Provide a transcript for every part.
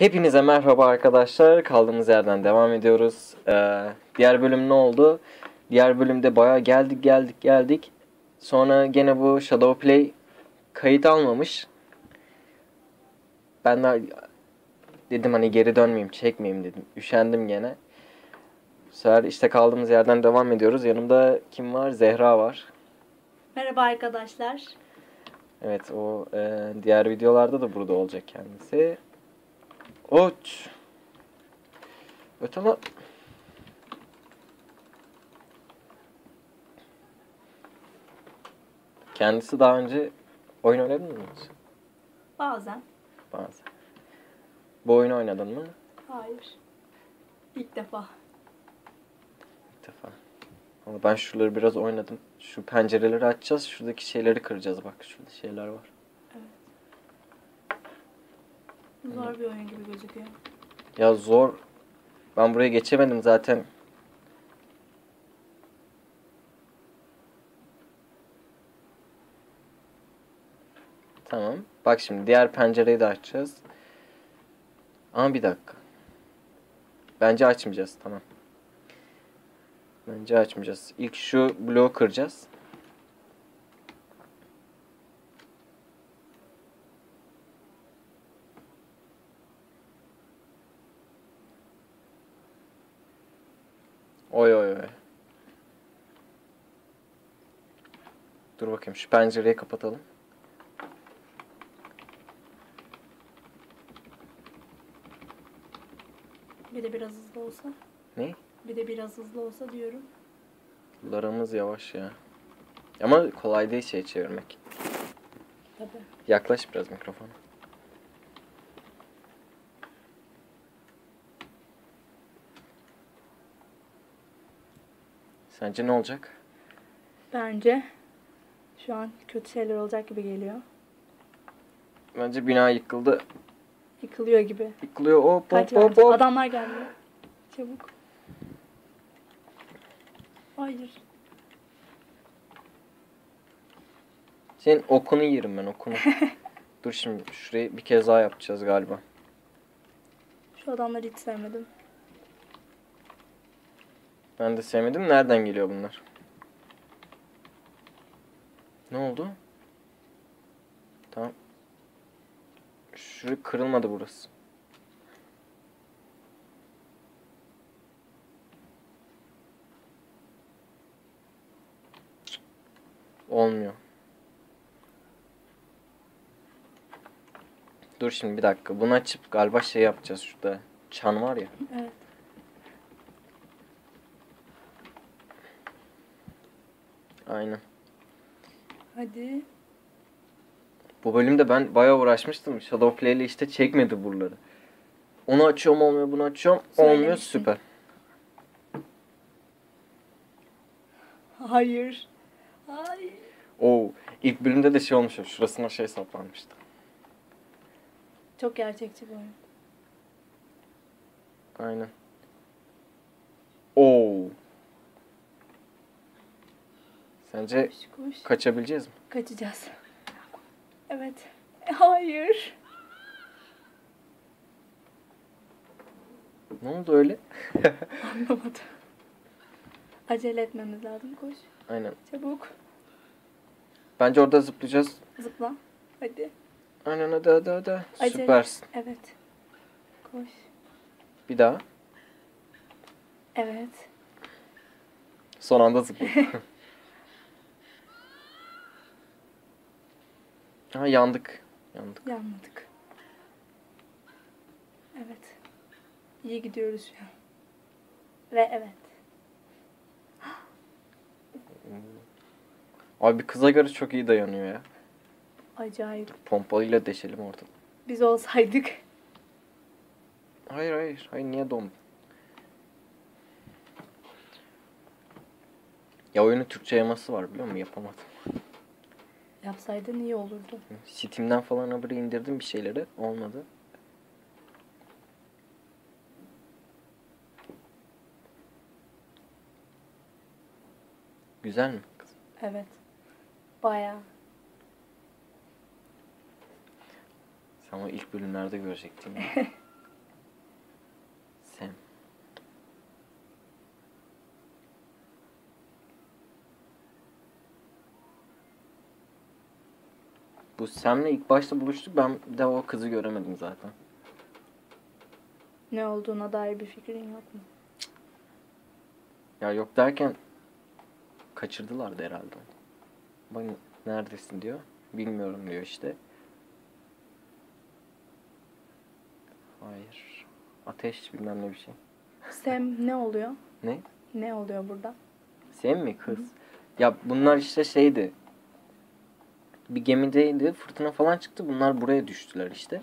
Hepinize merhaba arkadaşlar. Kaldığımız yerden devam ediyoruz. Ee, diğer bölüm ne oldu? Diğer bölümde baya geldik geldik geldik. Sonra gene bu Shadow Play kayıt almamış. Ben de dedim hani geri dönmeyeyim, çekmeyeyim dedim. Üşendim gene. Bu sefer işte kaldığımız yerden devam ediyoruz. Yanımda kim var? Zehra var. Merhaba arkadaşlar. Evet o e, diğer videolarda da burada olacak kendisi. Oç. Öte lan. Kendisi daha önce oyun oynadın mı hiç? Bazen. Bazen. Bu oyunu oynadın mı? Hayır. İlk defa. Bir defa. Ama ben şuraları biraz oynadım. Şu pencereleri açacağız. Şuradaki şeyleri kıracağız. Bak şurada şeyler var. Zor bir oyun gibi gözüküyor. Ya zor. Ben buraya geçemedim zaten. Tamam. Bak şimdi diğer pencereyi de açacağız. Ama bir dakika. Bence açmayacağız. Tamam. Bence açmayacağız. İlk şu bloğu kıracağız. Oy oy oy. Dur bakayım şu pencereyi kapatalım. Bir de biraz hızlı olsa. Ne? Bir de biraz hızlı olsa diyorum. Larımız yavaş ya. Ama kolay değil şey çevirmek. Tabii. Yaklaş biraz mikrofona. Sence ne olacak? Bence şu an kötü şeyler olacak gibi geliyor. Bence bina yıkıldı. Yıkılıyor gibi. Yıkılıyor. Hop Kaç hop hop hop. Adamlar geldi. Çabuk. Hayır. Senin okunu yerim ben okunu. Dur şimdi şurayı bir kez daha yapacağız galiba. Şu adamları hiç sevmedim. Ben de sevmedim. Nereden geliyor bunlar? Ne oldu? Tamam. Şurası kırılmadı burası. Olmuyor. Dur şimdi bir dakika. Bunu açıp galiba şey yapacağız şurada. Çan var ya. Evet. Aynen. Hadi. Bu bölümde ben bayağı uğraşmıştım. Shadow Play ile işte çekmedi buraları. Onu açıyorum olmuyor, bunu açıyorum olmuyor Söylemiştin. süper. Hayır. Hayır. Oo, ilk bölümde de şey olmuş. Şurasına şey saplanmıştı. Çok gerçekçi bir oyun. Aynen. Oo. Sence Koş koş. kaçabileceğiz mi? Kaçacağız. Evet. Hayır. Ne oldu öyle? Anlamadım. Acele etmemiz lazım. Koş. Aynen. Çabuk. Bence orada zıplayacağız. Zıpla. Hadi. Aynen hadi hadi hadi. Acele. Süpersin. Evet. Koş. Bir daha. Evet. Son anda zıpla. ha yandık. Yandık. Yanmadık. Evet. İyi gidiyoruz an. Ve evet. Abi kıza göre çok iyi dayanıyor ya. Acayip. Pompalıyla deşelim orada. Biz olsaydık. Hayır hayır. Hayır niye dondun? Ya oyunun Türkçe yaması var biliyor musun? Yapamadım. Yapsaydın iyi olurdu. Steam'den falan haberi indirdim bir şeyleri. Olmadı. Güzel mi? Evet. Bayağı. Sen o ilk bölümlerde görecektin. Bu Sam'le ilk başta buluştuk. Ben de o kızı göremedim zaten. Ne olduğuna dair bir fikrin yok mu? Ya yok derken kaçırdılardı herhalde. Bak neredesin diyor. Bilmiyorum diyor işte. Hayır. Ateş bilmem ne bir şey. Sam ne oluyor? Ne? Ne oluyor burada? Sen mi kız? Ya bunlar işte şeydi. Bir gemideydi. Fırtına falan çıktı. Bunlar buraya düştüler işte.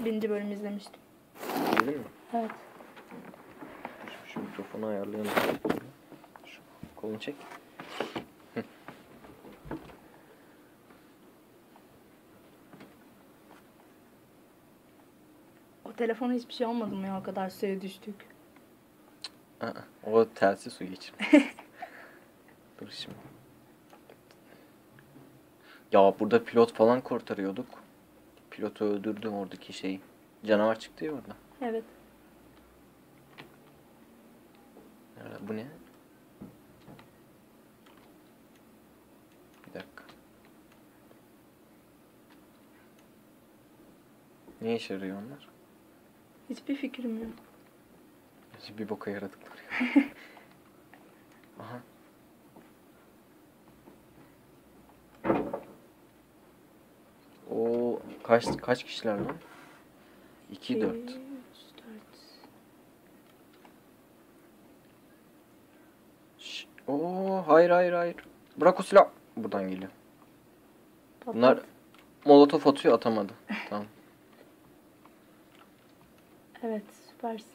Birinci bölüm izlemiştim. Değil mi? Evet. Şu, şu mikrofonu ayarlayalım. Şu kolunu çek. O telefona hiçbir şey olmadı mı ya o kadar suya düştük? Aa, o telsiz su geçirdi. Dur şimdi. Ya burada pilot falan kurtarıyorduk. Pilotu öldürdü oradaki şey. Canavar çıktı ya orada. Evet. Nerede? Bu ne? Bir dakika. Ne işe yarıyor onlar? Hiçbir fikrim yok. Hiç bir boka yaradıkları yok. Aha. O kaç kaç kişiler lan? 2 4. İki, üç, dört. Şş, Oo hayır hayır hayır. Bırak o silah. Buradan geliyor. Patlat. Bunlar molotof atıyor atamadı. Tamam. Evet süpersin.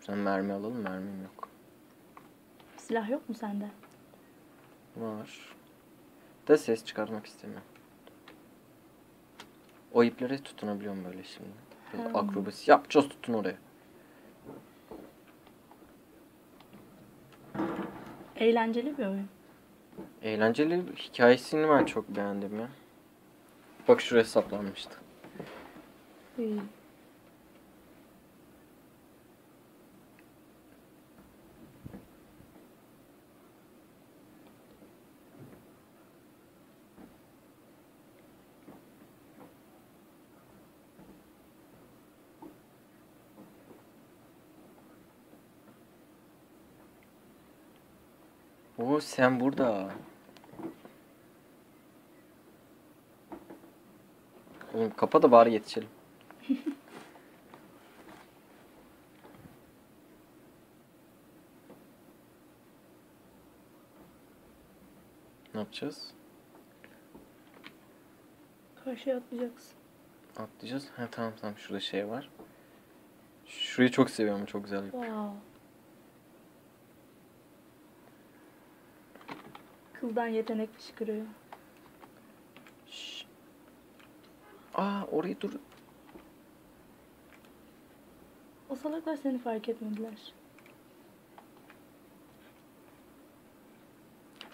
Sen mermi alalım mermim yok. Silah yok mu sende? Var. Da ses çıkarmak istemiyorum. O iplere tutunabiliyorum böyle şimdi. Böyle Ha. akrobasi yapacağız tutun oraya. Eğlenceli bir oyun. Eğlenceli hikayesini ben çok beğendim ya. Bak şuraya saplanmıştı. İyi. Oo sen burada. Oğlum kapa da bari yetişelim. ne yapacağız? Karşıya atlayacaksın. Atlayacağız. Ha tamam tamam şurada şey var. Şurayı çok seviyorum çok güzel. Wow. Kıldan yetenek fışkırıyor. Aa orayı dur. O salaklar seni fark etmediler.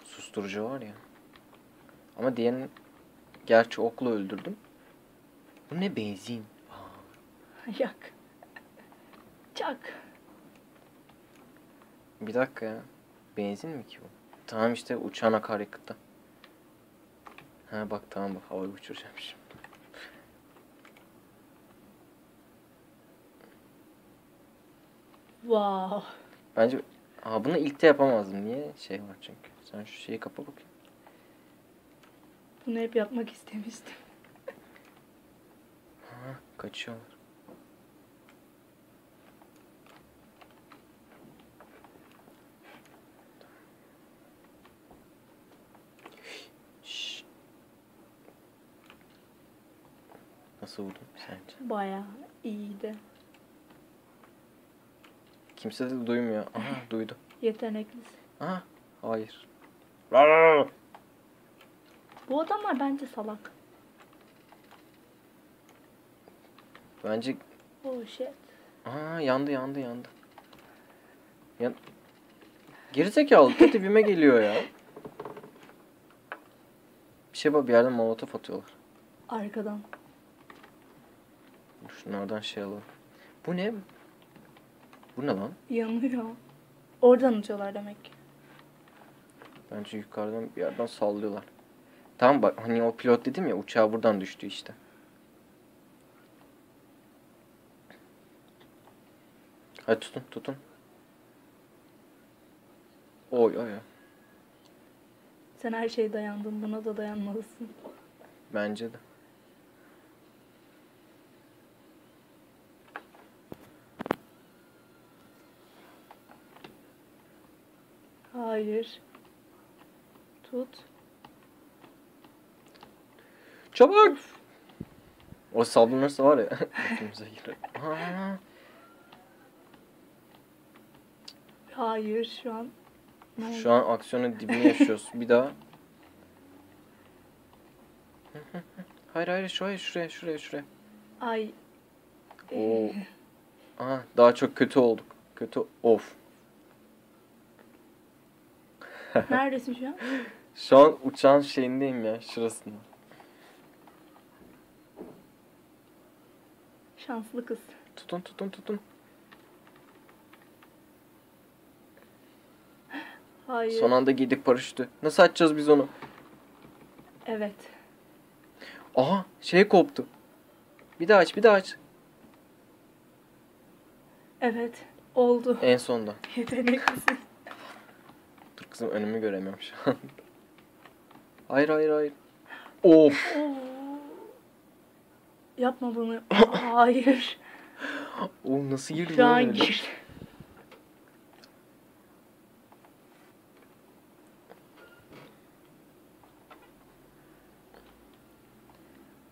Susturucu var ya. Ama diğerini gerçi okla öldürdüm. Bu ne benzin? Aa, Yak. Çak. bir dakika ya. Benzin mi ki bu? Tamam işte uçağın akaryakıtı. Ha bak tamam bak havayı uçuracağım şimdi. Wow. Bence Aa, bunu ilk de yapamazdım. Niye? Şey var çünkü. Sen şu şeyi kapa bakayım. Bunu hep yapmak istemiştim. Ha, kaçıyorlar. Şşş. Nasıl vurdun sence? Baya iyiydi. Kimse de duymuyor. Aha duydu. Yeteneklisin. Aha hayır. Bu adamlar bence salak. Bence Oh shit. Aa yandı yandı yandı. Yan... Gerizekalı da dibime geliyor ya. Bir şey bak bir yerden molotof atıyorlar. Arkadan. Şunlardan şey alalım. Bu ne? Bu ne lan? Yanıyor. Oradan uçuyorlar demek ki. Bence yukarıdan bir yerden sallıyorlar. Tamam bak hani o pilot dedim ya uçağı buradan düştü işte. Hadi tutun tutun. Oy oy oy. Sen her şeye dayandın. Buna da dayanmalısın. Bence de. Hayır. Tut. Çabuk. O sallanırsa var ya. Götümüze girer. Aa, Hayır şu an. Ne? Şu an aksiyonun dibini yaşıyoruz. Bir daha. hayır hayır şuraya şuraya şuraya şuraya. Ay. Oo. Aha, daha çok kötü olduk. Kötü. Of. Neredesin şu an? Şu an uçağın şeyindeyim ya şurasında. Şanslı kız. Tutun tutun tutun. Hayır. Son anda giydik paraşütü. Nasıl açacağız biz onu? Evet. Aha şey koptu. Bir daha aç bir daha aç. Evet. Oldu. En sonda. Yeteneklisin. Kızım önümü göremiyorum şu an. Hayır hayır hayır. Of. Oo. Yapma bunu. Hayır. Oğlum nasıl girdi Şu an gir.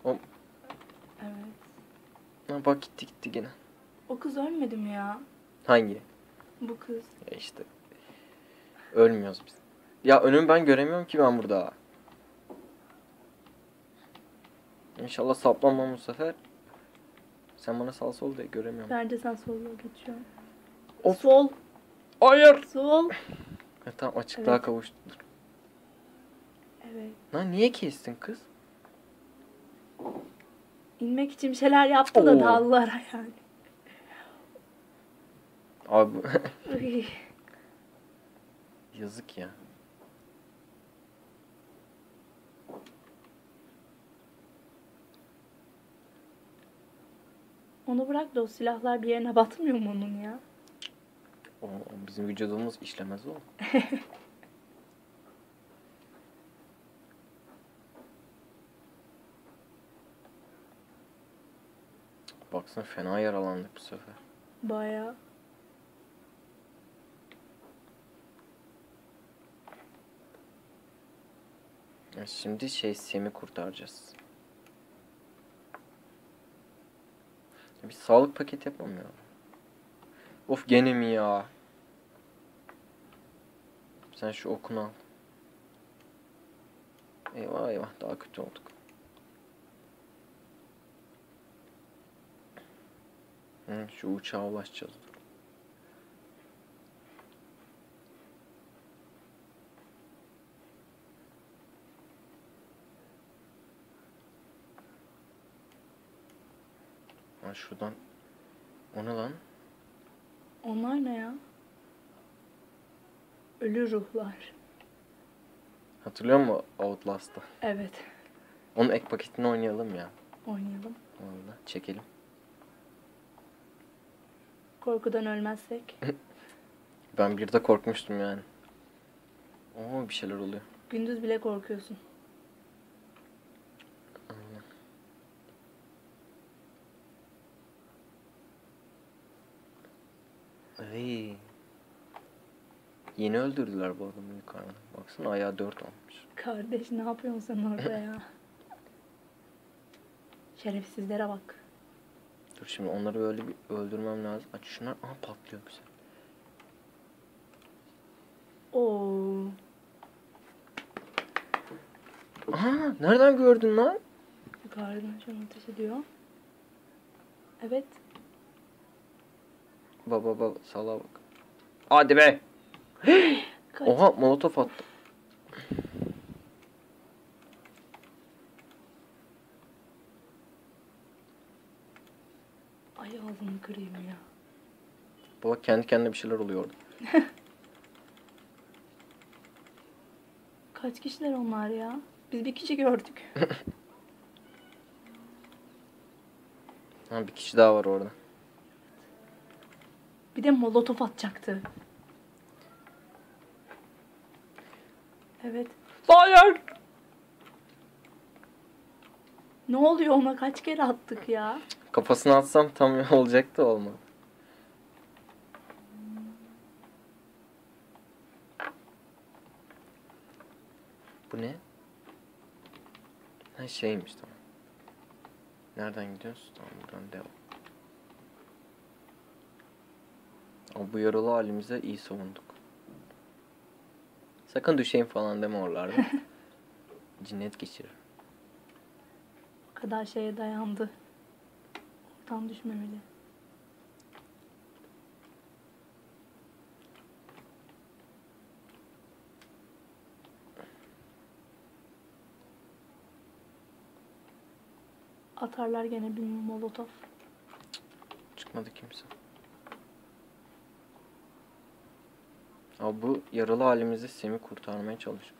Oğlum. Evet. Ha, bak gitti gitti gene. O kız ölmedi mi ya? Hangi? Bu kız. Ya işte. Ölmüyoruz biz. Ya önümü ben göremiyorum ki ben burada. İnşallah saplanmam bu sefer. Sen bana sağ sol de göremiyorum. Bence sen sola an. Of. Sol. Hayır. Sol. Ha, tamam açıklığa Evet. kavuştu. Evet. Lan niye kestin kız? İnmek için bir şeyler yaptı da Oo. dallara yani. Abi. yazık ya. Onu bırak da o silahlar bir yerine batmıyor mu onun ya? O, o bizim vücudumuz işlemez o. Baksana fena yaralandık bu sefer. Baya. Şimdi şey Sem'i kurtaracağız. Bir sağlık paketi yapmam ya. Of gene mi ya? Sen şu okunu al. Eyvah eyvah daha kötü olduk. Hı, şu uçağa ulaşacağız. Ha şuradan. O ne lan? Onlar ne ya? Ölü ruhlar. Hatırlıyor musun Outlast'ı? Evet. Onun ek paketini oynayalım ya. Oynayalım. Valla çekelim. Korkudan ölmezsek. Ben bir de korkmuştum yani. Oo bir şeyler oluyor. Gündüz bile korkuyorsun. Aynen. Ay. Yeni öldürdüler bu adamı yukarıdan. Baksana ayağı dört olmuş. Kardeş ne yapıyorsun sen orada ya? Şerefsizlere bak. Dur şimdi onları böyle bir öldürmem lazım. Aç şunlar. Aha patlıyor güzel. Oo. Aha nereden gördün lan? Yukarıdan şu an ateş ediyor. Evet. Baba baba sala bak. Hadi be. Oha molotof attı. Ay ağzını kırayım ya. Baba kendi kendine bir şeyler oluyor orada. Kaç kişiler onlar ya? Biz bir kişi gördük. Ha, bir kişi daha var orada. Bir de molotof atacaktı. Evet. Hayır. Ne oluyor ona kaç kere attık ya? Kafasını atsam tam olacaktı olmadı. Bu ne? Ha şeymiş tamam. Nereden gidiyoruz? Tamam buradan devam. Ama bu yaralı halimize iyi savunduk. Sakın düşeyim falan deme oralarda. Cinnet geçirir. O kadar şeye dayandı. Oradan düşmemeli. Atarlar gene bir molotof. Çıkmadı kimse. Abi bu yaralı halimizi Semih kurtarmaya çalışıyor.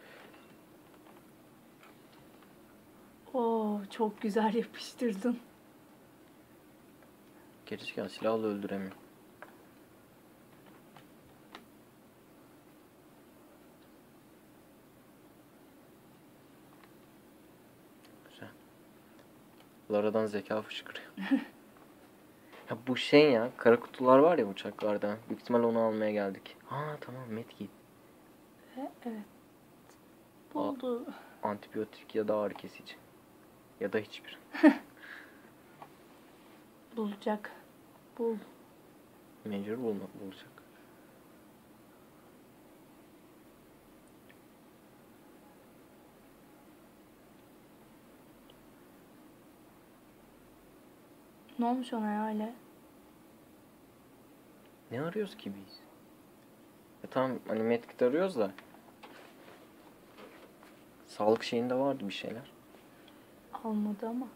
Oo çok güzel yapıştırdın. Gerçekten silahla öldüremiyor. Güzel. Laradan zeka fışkırıyor. ya bu şey ya, kara kutular var ya uçaklarda. Büyük ihtimal onu almaya geldik. Ha tamam medkit. Ve evet. Buldu. Antibiyotik ya da ağrı kesici. Ya da hiçbir. Bulacak. Bul. Mecbur bulma, bulacak. Ne olmuş ona ya öyle? Ne arıyoruz ki biz? Ya tamam hani medkit arıyoruz da. Sağlık şeyinde vardı bir şeyler. Almadı ama.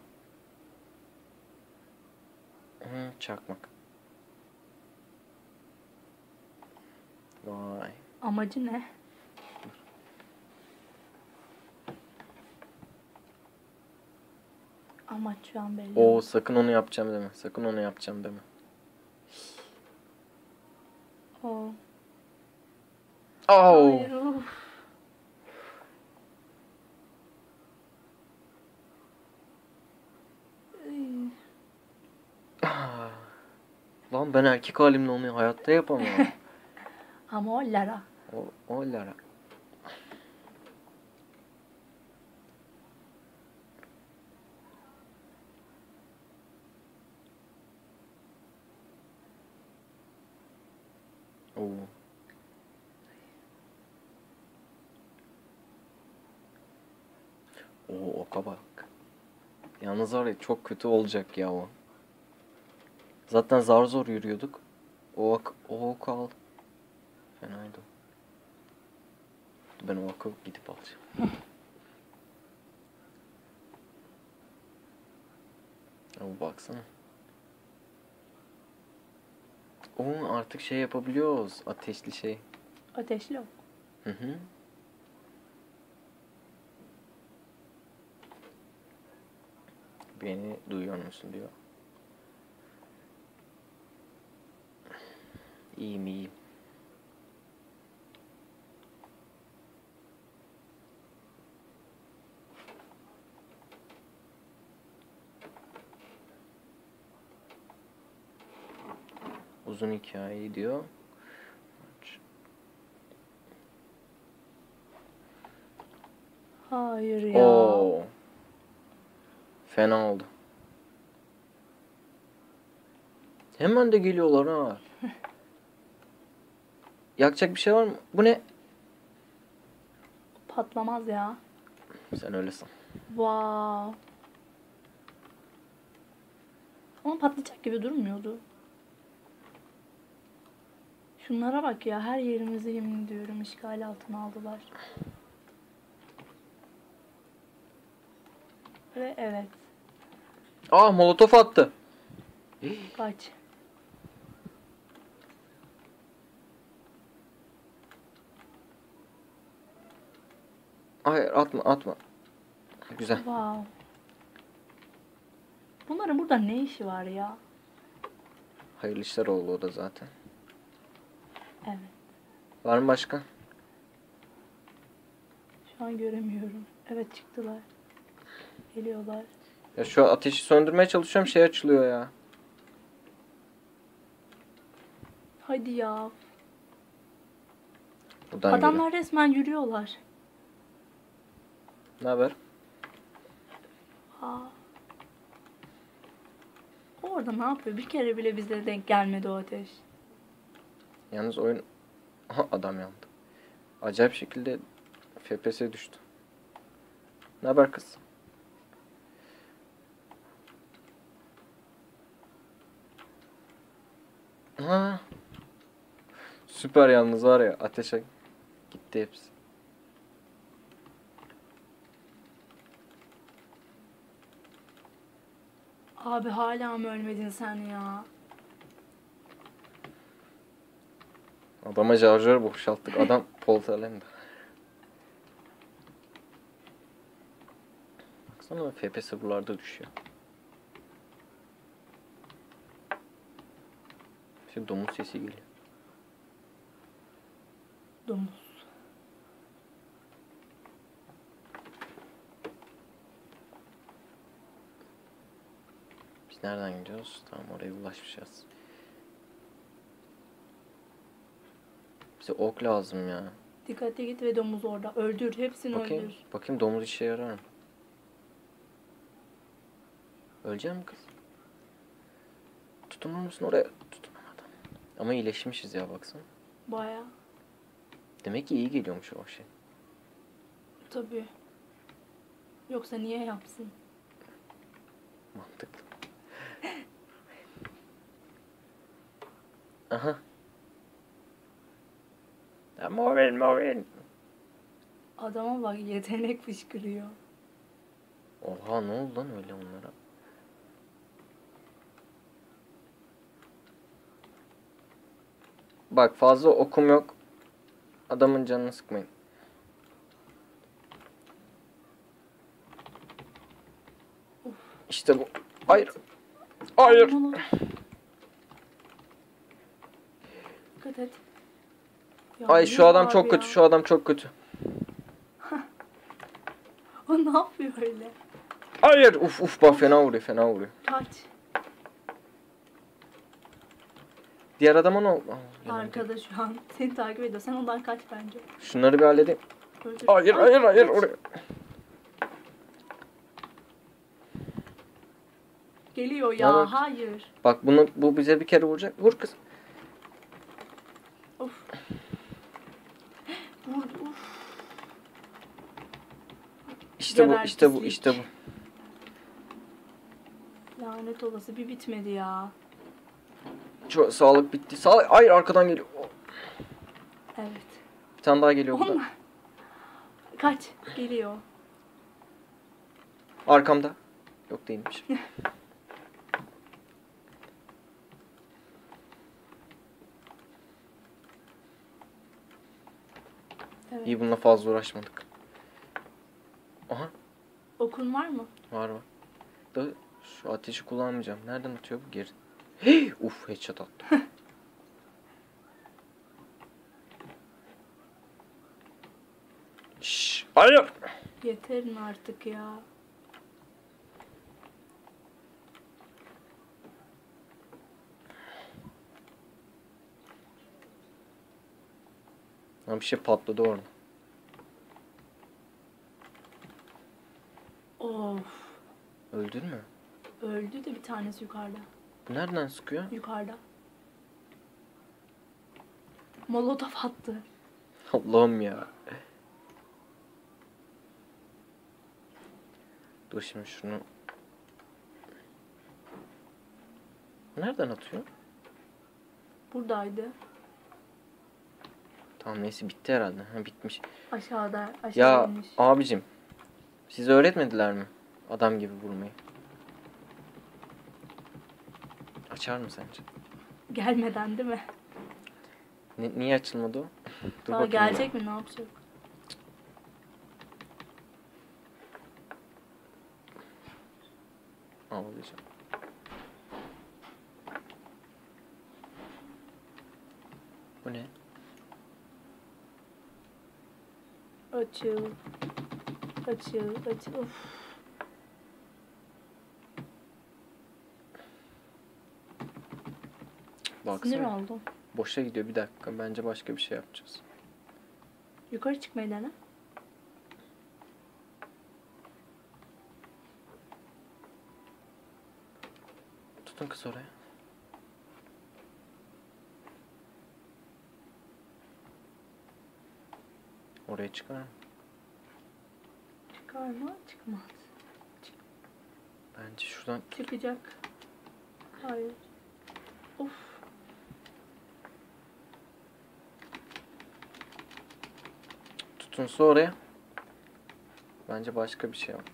Hı, çakmak. Vay. Amacı ne? Amaç şu an belli. Oo sakın onu yapacağım deme. Sakın onu yapacağım deme. Oo. Oo. Hayır, Ah. Lan ben erkek halimle onu hayatta yapamam. Ama o Lara. o, o Lara. Oo. Oo oka bak. Yalnız var ya çok kötü olacak ya o. Zaten zar zor yürüyorduk. O ok, o ok al. Fenaydı. Ben o oku gidip alacağım. Ama baksana. Oo artık şey yapabiliyoruz. Ateşli şey. Ateşli o. Hı hı. Beni duyuyor musun diyor. İyiyim iyiyim. Uzun hikayeyi diyor. Hayır ya. Oo. Fena oldu. Hemen de geliyorlar ha. Yakacak bir şey var mı? Bu ne? Patlamaz ya. Sen öyle san. Wow. Ama patlayacak gibi durmuyordu. Şunlara bak ya her yerimizi yemin ediyorum işgal altına aldılar. Ve evet Aa molotof attı. kaç. Hayır atma atma. Güzel. Wow. Bunların burada ne işi var ya? Hayırlı işler oldu o da zaten. Evet. Var mı başka? Şu an göremiyorum. Evet çıktılar. Geliyorlar. Ya şu ateşi söndürmeye çalışıyorum şey açılıyor ya. Hadi ya. Buradan. Adamlar resmen yürüyorlar. Ne haber? Aa. O Orada ne yapıyor? Bir kere bile bize denk gelmedi o ateş. Yalnız oyun... Aha adam yandı. Acayip şekilde FPS düştü. Ne haber kız? Ha. Süper yalnız var ya ateşe gitti hepsi. Abi hala mı ölmedin sen ya? Adama şarjör boşalttık. Adam Polat Alemdar. Baksana FPS buralarda düşüyor. Şimdi domuz sesi geliyor. Domuz. Biz nereden gidiyoruz? Tamam oraya ulaşmışız. Bize ok lazım ya. Dikkatli git ve domuz orada. Öldür. Hepsini Bakayım. öldür. Bakayım domuz işe yarar mı? Ölecek mi kız? Tutunur musun oraya? Tutunamadım. Ama iyileşmişiz ya baksana. Baya. Demek ki iyi geliyormuş o şey. Tabii. Yoksa niye yapsın? Mantıklı. Aha. Morin Morin. Adama bak yetenek fışkırıyor. Oha ne oldu lan öyle onlara? Bak fazla okum yok. Adamın canını sıkmayın. İşte bu. Hayır. Hayır. Dikkat et. Ya Ay şu adam çok ya. kötü. Şu adam çok kötü. O ne yapıyor öyle? Hayır. Uf uf bak fena vuruyor fena vuruyor. Kaç. Diğer adama ne oldu? Arkada şu an seni takip ediyor. Sen ondan kaç bence. Şunları bir halledeyim. Öldür. Hayır Ay, hayır hayır kaç. oraya. Geliyor ya. Evet. Hayır. Bak bunu bu bize bir kere vuracak. Vur kız. Of. Vurdu. Uf. İşte bu işte bu işte bu. Lanet olası bir bitmedi ya. Çok, sağlık bitti. Sağlık. Hayır arkadan geliyor. Evet. Bir tane daha geliyor burada. Kaç. Geliyor. Arkamda. Yok değilmiş. Evet. İyi bununla fazla uğraşmadık. Okun var mı? var var. Da şu ateşi kullanmayacağım. Nereden atıyor bu geri? Hey! Uf headshot attı. Şşş, hayır. Yeterin artık ya. Lan bir şey patladı orada. Of. Öldün mü? Öldü de bir tanesi yukarıda. Bu nereden sıkıyor? Yukarıda. Molotof attı. Allah'ım ya. Dur şimdi şunu. Nereden atıyor? Buradaydı. Tamam neyse bitti herhalde. Ha bitmiş. Aşağıda. Aşağı Ya inmiş. abicim. Size öğretmediler mi? Adam gibi vurmayı. Açar mı sence? Gelmeden değil mi? Ni niye açılmadı o? Dur Daha gelecek ben. mi ne yapacak? Ağlayacağım. Bu ne? Açıl. Açıl. Açıl. Of. Sinir Baksana. oldum. Boşa gidiyor bir dakika. Bence başka bir şey yapacağız. Yukarı çıkmayı dene. Tutun kız oraya. Oraya çıkar mı? Çıkar mı? Çıkmaz. Bence şuradan Çıkacak. Hayır. Of. Tutunsa oraya. Bence başka bir şey yap.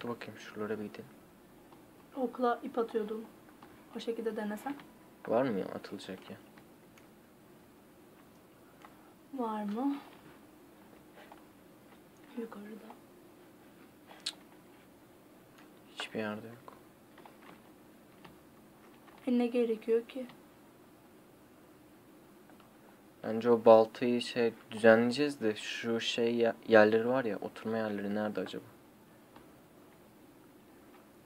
Dur bakayım şuralara bir gidelim. Okla ip atıyordum. O şekilde denesen. Var mı ya atılacak ya? Var mı? Yukarıda. Hiçbir yerde yok. E ne gerekiyor ki? Bence o baltayı şey düzenleyeceğiz de şu şey yerleri var ya oturma yerleri nerede acaba?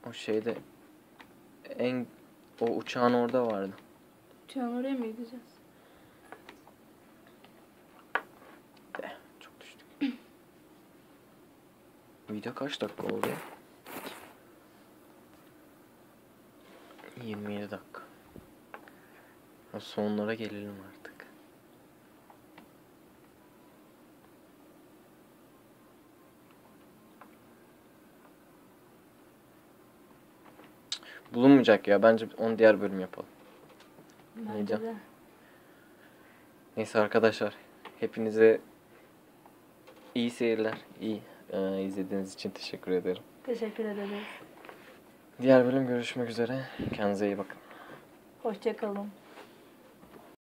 O şeyde en o uçağın orada vardı. Can oraya mı gideceğiz? De çok düştük. Video kaç dakika oldu ya? 27 dakika. Sonlara gelelim artık. Bulunmayacak ya. Bence onu diğer bölüm yapalım. Bence Neyeceğim? de. Neyse arkadaşlar. Hepinize iyi seyirler. İyi e, izlediğiniz için teşekkür ederim. Teşekkür ederiz. Diğer bölüm görüşmek üzere. Kendinize iyi bakın. Hoşçakalın.